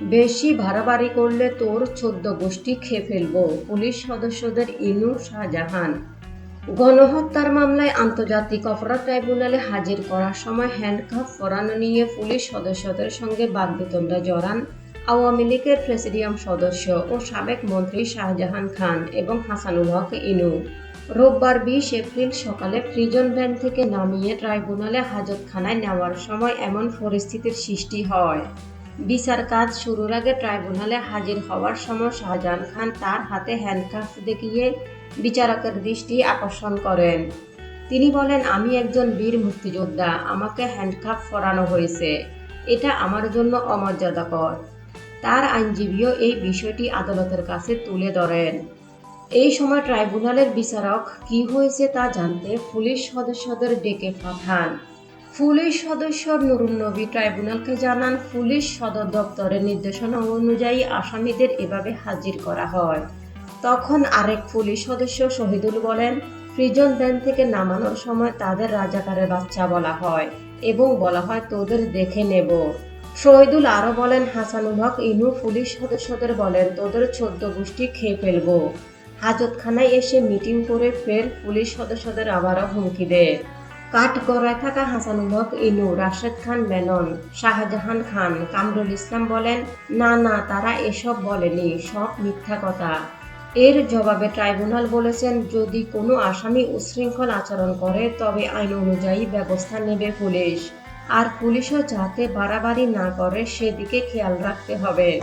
বেশি বাড়াবাড়ি করলে তোর চোদ্দ গোষ্ঠী খেয়ে ফেলব, পুলিশ সদস্যদের ইনু শাহজাহান। গণহত্যার মামলায় আন্তর্জাতিক অপরাধ ট্রাইব্যুনালে হাজির করার সময় হ্যান্ডকাফ পরানো নিয়ে পুলিশ সদস্যদের সঙ্গে বাগবিতণ্ডা জড়ান আওয়ামী লীগের প্রেসিডিয়াম সদস্য ও সাবেক মন্ত্রী শাহজাহান খান এবং হাসানুল হক ইনু। রোববার বিশ এপ্রিল সকালে প্রিজন ভ্যান থেকে নামিয়ে ট্রাইব্যুনালে হাজতখানায় নেওয়ার সময় এমন পরিস্থিতির সৃষ্টি হয়। বিচার কাজ শুরুর আগে ট্রাইব্যুনালে হাজির হওয়ার সময় শাহজাহান খান তার হাতে হ্যান্ডকাফ দেখিয়ে বিচারকের দৃষ্টি আকর্ষণ করেন। তিনি বলেন, আমি একজন বীর মুক্তিযোদ্ধা, আমাকে হ্যান্ডকাফ পরানো হয়েছে। এটা আমার জন্য অমর্যাদাকর। তার আইনজীবীও এই বিষয়টি আদালতের কাছে তুলে ধরেন। এই সময় ট্রাইব্যুনালের বিচারক কি হয়েছে তা জানতে পুলিশ সদস্যদের ডেকে পাঠান। পুলিশ সদস্য নুরুন নবী ট্রাইব্যুনালকে জানান, পুলিশ সদর দপ্তরের নির্দেশনা অনুযায়ী আসামিদের এভাবে হাজির করা হয়। তখন আরেক পুলিশ সদস্য শহীদুল বলেন, প্রিজন ভ্যান থেকে নামানোর সময় তাদের রাজাকারের বাচ্চা বলা হয় এবং বলা হয়, তোদের দেখে নেব। শহীদুল আরও বলেন, হাসানুল হক ইনু পুলিশ সদস্যদের বলেন, তোদের চোদ্দ গোষ্ঠী খেয়ে ফেলব। হাজতখানায় এসে মিটিং করে ফের পুলিশ সদস্যদের আবারও হুমকি দেয়। কাঠগড়ায় থাকা হাসানুল হক ইনু রাশেদ খান মেনন শাহজাহান খান, কামরুল ইসলাম বলেন, না না, তারা এসব বলেনি, সব মিথ্যা কথা। এর জবাবে ট্রাইব্যুনাল বলেছেন, যদি কোনো আসামি উশৃঙ্খল আচরণ করে, তবে আইন অনুযায়ী ব্যবস্থা নেবে পুলিশ। আর পুলিশও যাতে বাড়াবাড়ি না করে, সেদিকে খেয়াল রাখতে হবে।